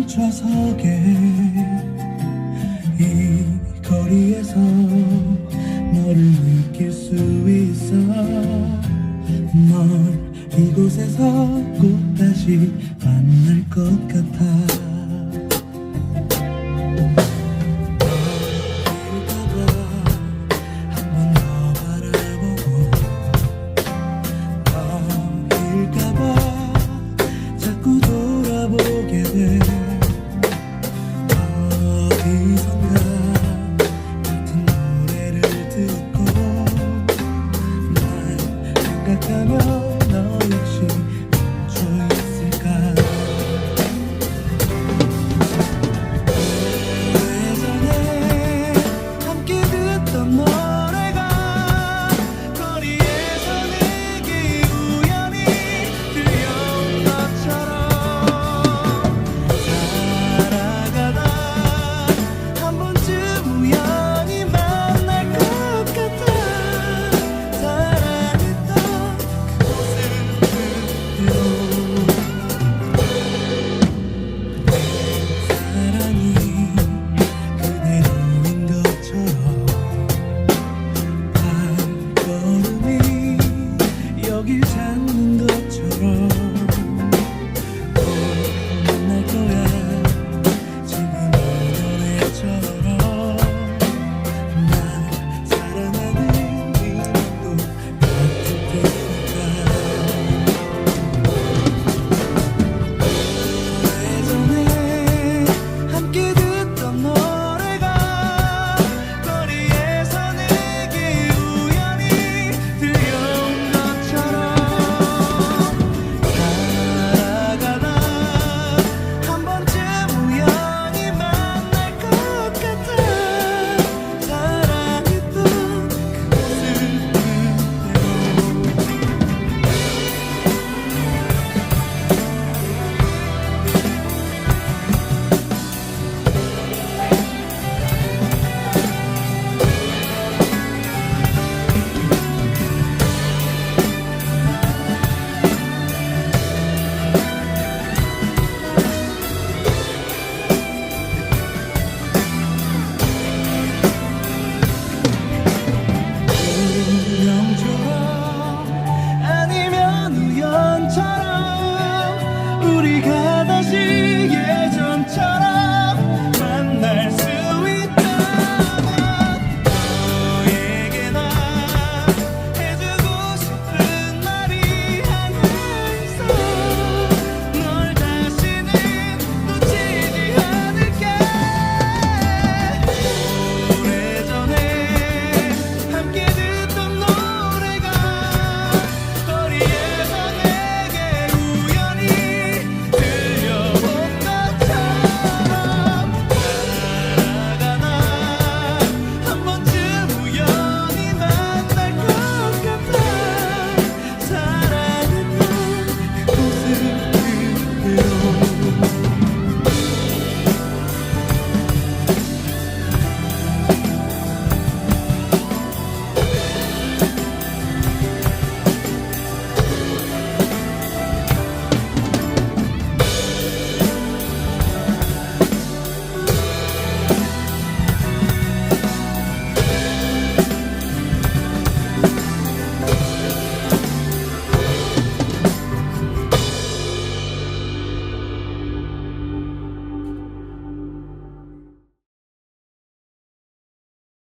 멈춰서게 이 거리에서 너를 느낄 수 있어. 널 이곳에서 꼭 다시 만날 것 같아 생각하면 너의 시 것처럼.